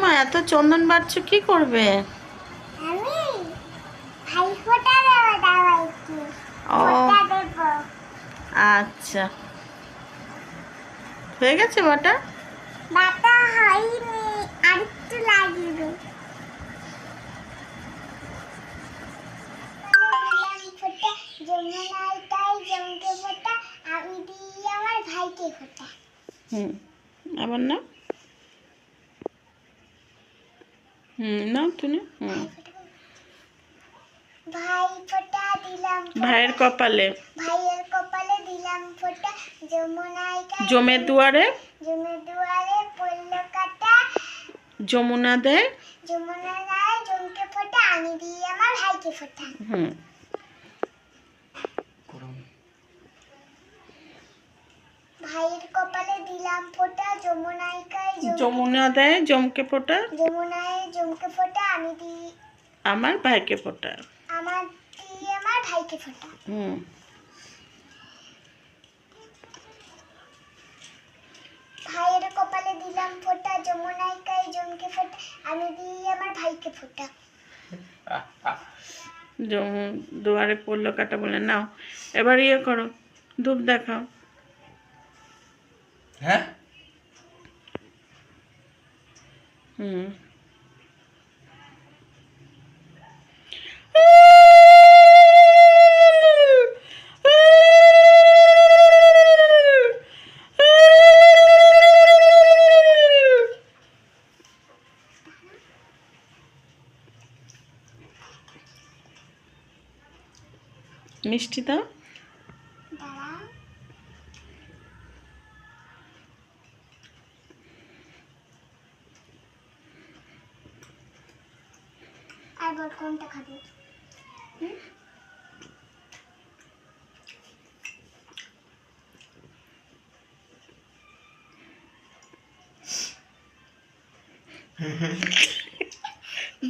ঠাকুমা এত চন্দন বাড়ছো কি করবে? ও। আচ্ছা। হয়ে গেছে বাটা? বাটা হয়নি লাগবে আমার ভাইকে ফোটা। হুম আবার না হুম নাও তুমি হুম। ভাই ফোঁটা দিলাম ভাইয়ের কপালে। ভাইয়ের কপালে দিলাম ফোটা। জমের দুয়ারে। জমে দুয়ারে পড়ল কাটা। যমুনা দেয় যমুনা দেয় জমকে ফোটা। আমি দিই আমার ভাইকে ফোটা। হুম ভাইয়ের কপালে দিলাম ফোটা যমুনায় গায়ে যমুনা দেয় জমকে ফোটা। যমুনায় জমকে ফোটা আমি দিই আমার ভাইকে ফোটা। আমার দিই আমার ভাইকে ফোটা। হুম। ভাইয়ের কপালে দিলাম ফোটা যমুনায় জমকে ফোটা আমি দিই আমার ভাইকে ফোটা। যমু- দুয়ারে পড়ল কাটা বলে নাও এবার ইয়ে করো ধূপ দেখাও। হ্যাঁ? হুম মিষ্টি দাও বল কোনটা খাবি?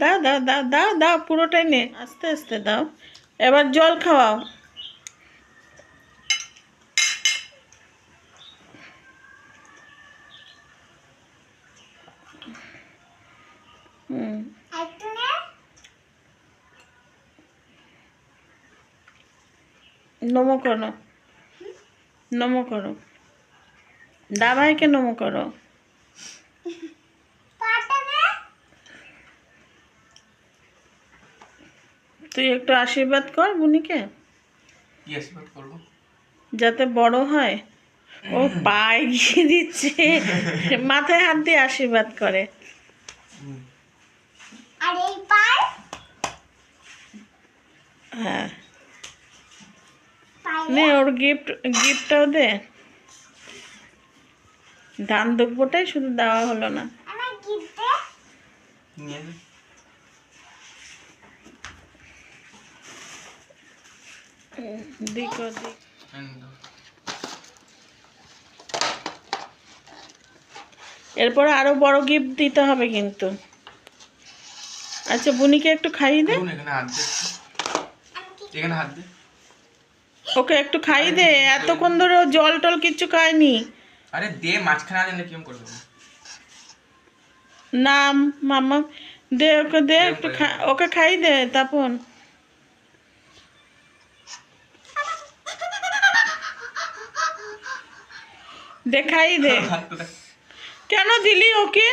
দাও দাও দাও দাও দাও, পুরোটাই নে। আস্তে আস্তে দাও। এবার জল খাওয়াও হুম আর একটু নে নমো করো। নমো করো। দাবাইকে নমো করো। পাটা দে তুই একটু আশীর্বাদ কর বুনিকে। কি আশীর্বাদ করব? যাতে বড় হয়। ও পায়ে গিয়ে দিচ্ছে। মাথায় হাত দিয়ে আশীর্বাদ করে। আর এই পায়? হ্যাঁ। নে ওর গিফট গিফটটাও দে। ধান দুব্বটাই শুধু দেওয়া হলো না। দে। দিক দিক এরপরে আরও বড় গিফট দিতে হবে কিন্তু। আচ্ছা বুনিকে একটু খাইয়ে দে। এখানে হাত দে। এখানে হাত দে। ওকে একটু খাইয়ে দে এতক্ষণ ধরে ও জল টল কিচ্ছু খায়নি। আরে দে মাঝখানে আজ কিরম করে দেবো নাম মামা দে ওকে দে একটু ওকে খাই দে তাপন। দে খাই দে। কেন দিলি ওকে?